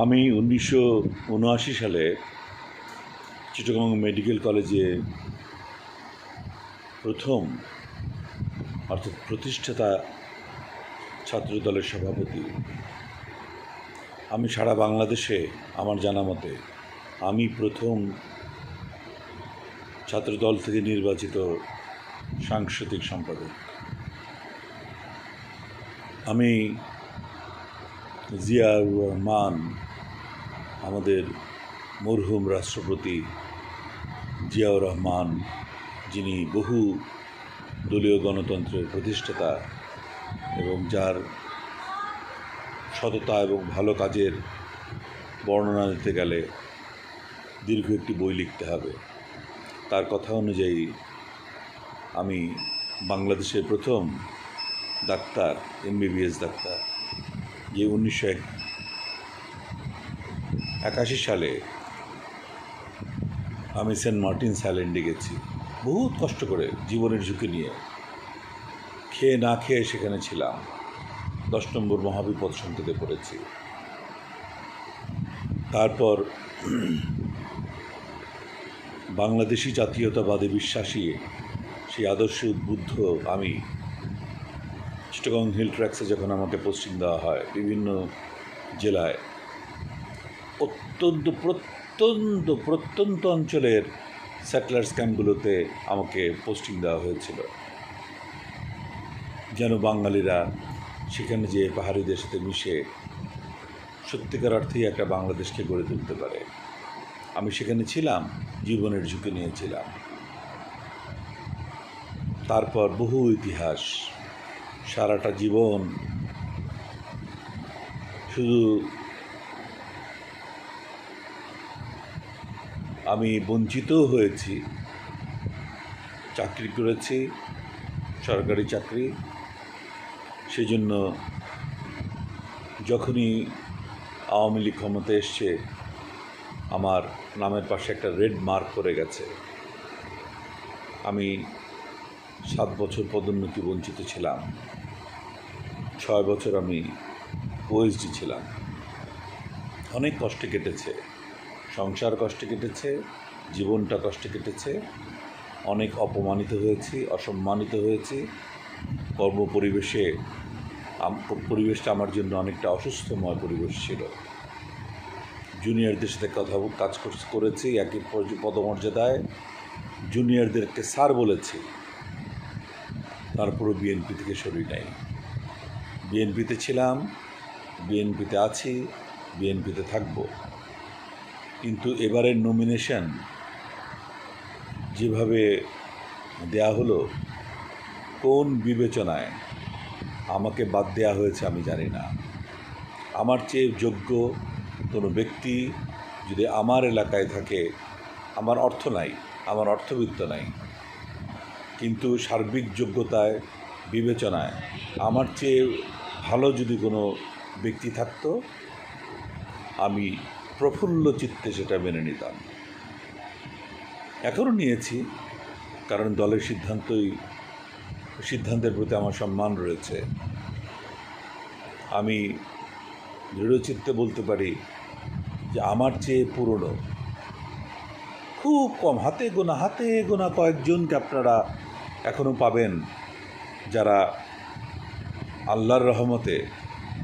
আমি উনিশশো উনআশি সালে চিটাগং মেডিকেল কলেজে প্রথম অর্থাৎ প্রতিষ্ঠাতা ছাত্রদলের সভাপতি। আমি সারা বাংলাদেশে আমার জানা মতে আমি প্রথম ছাত্রদল থেকে নির্বাচিত সাংস্কৃতিক সম্পাদক। আমি জিয়াউর রহমান, আমাদের মরহুম রাষ্ট্রপতি জিয়াউর রহমান, যিনি বহু দলীয় গণতন্ত্রের প্রতিষ্ঠাতা এবং যার সততা এবং ভালো কাজের বর্ণনা দিতে গেলে দীর্ঘ একটি বই লিখতে হবে। তার কথা অনুযায়ী আমি বাংলাদেশের প্রথম ডাক্তার, এমবিবিএস ডাক্তার। যে উনিশশো একাশি সালে আমি সেন্ট মার্টিন আইল্যান্ডে গেছি। বহুত কষ্ট করে জীবনের ঝুঁকি নিয়ে। খেয়ে না খেয়ে সেখানে ছিলাম। দশ নম্বর মহাবিপদ সংকেতে পড়েছি। তারপর বাংলাদেশি জাতীয়তাবাদে বিশ্বাসী সেই আদর্শে উদ্বুদ্ধ আমি চিটাগং হিল ট্র্যাক্সে যখন আমাকে পোস্টিং দেওয়া হয় বিভিন্ন জেলায়, অত্যন্ত প্রত্যন্ত প্রত্যন্ত অঞ্চলের স্যাটেলাইট ক্যাম্পগুলোতে আমাকে পোস্টিং দেওয়া হয়েছিল। যেন বাঙালিরা সেখানে যে পাহাড়িদের সাথে মিশে সত্যিকার অর্থেই একটা বাংলাদেশকে গড়ে তুলতে পারে। আমি সেখানে ছিলাম, জীবনের ঝুঁকি নিয়েছিলাম। তারপর বহু ইতিহাস সারাটা জীবন শুধু আমি বঞ্চিতও হয়েছি, চাকরি করেছি, সরকারি চাকরি, সেজন্য যখনই আওয়ামী লীগ ক্ষমতা এসছে, আমার নামের পাশে একটা রেড মার্ক করে গেছে। আমি সাত বছর পদোন্নতি বঞ্চিত ছিলাম। ছয় বছর আমি ওএসডি ছিলাম। অনেক কষ্টে কেটেছে। সংসার কষ্টে কেটেছে, জীবনটা কষ্টে কেটেছে। অনেক অপমানিত হয়েছি, অসম্মানিত হয়েছি। কর্ম পরিবেশে পরিবেশটা আমার জন্য অনেকটা অসুস্থময় পরিবেশ ছিল। জুনিয়রদের সাথে কথা কাজ করেছি একই পদ- পদমর্যাদায় জুনিয়রদেরকে স্যার বলেছি। তারপরও বিএনপি থেকে সরি নাই বিএনপিতে ছিলাম বিএনপিতে আছি বিএনপিতে থাকব। কিন্তু এবারের নমিনেশন যেভাবে দেয়া হলো, কোন বিবেচনায় আমাকে বাদ দেওয়া হয়েছে আমি জানি না। আমার চেয়ে যোগ্য কোনো ব্যক্তি যদি আমার এলাকায় থাকে, আমার অর্থ নাই, আমার অর্থবিত্ত নাই কিন্তু সার্বিক যোগ্যতায় বিবেচনায়। আমার চেয়ে ভালো যদি কোনো ব্যক্তি থাকতো, আমি প্রফুল্ল চিত্তে সেটা মেনে নিতাম। এখনও নিয়েছি, কারণ দলের সিদ্ধান্তই, সিদ্ধান্তের প্রতি আমার সম্মান রয়েছে। আমি দৃঢ়চিত্তে বলতে পারি যে আমার চেয়ে পুরনো। খুব কম, হাতে গোনা হাতে গোনা কয়েকজনকে আপনারা এখনও পাবেন যারা আল্লাহর রহমতে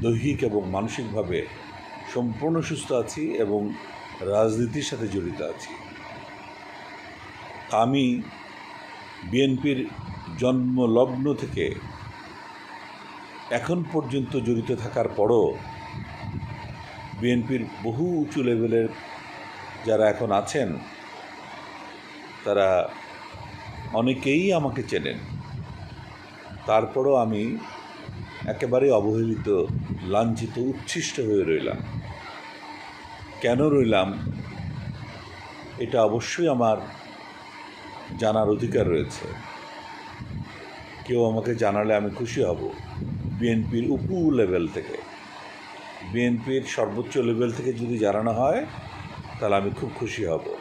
দৈহিক এবং মানসিকভাবে সম্পূর্ণ সুস্থ আছি এবং রাজনীতির সাথে জড়িত আছি। আমি বিএনপির জন্মলগ্ন থেকে এখন পর্যন্ত জড়িত থাকার পরও বিএনপির বহু উঁচু লেভেলের যারা এখন আছেন, তারা অনেকেই আমাকে চেনেন। তারপরও আমি একেবারে অবহেলিত, লাঞ্ছিত, উচ্ছিষ্ট হয়ে রইলাম। কেন রইলাম? এটা অবশ্যই আমার জানার অধিকার রয়েছে। কেউ আমাকে জানালে আমি খুশি হব বিএনপির উপু লেভেল থেকে। বিএনপির সর্বোচ্চ লেভেল থেকে যদি জানানো হয়, তাহলে আমি খুব খুশি হব।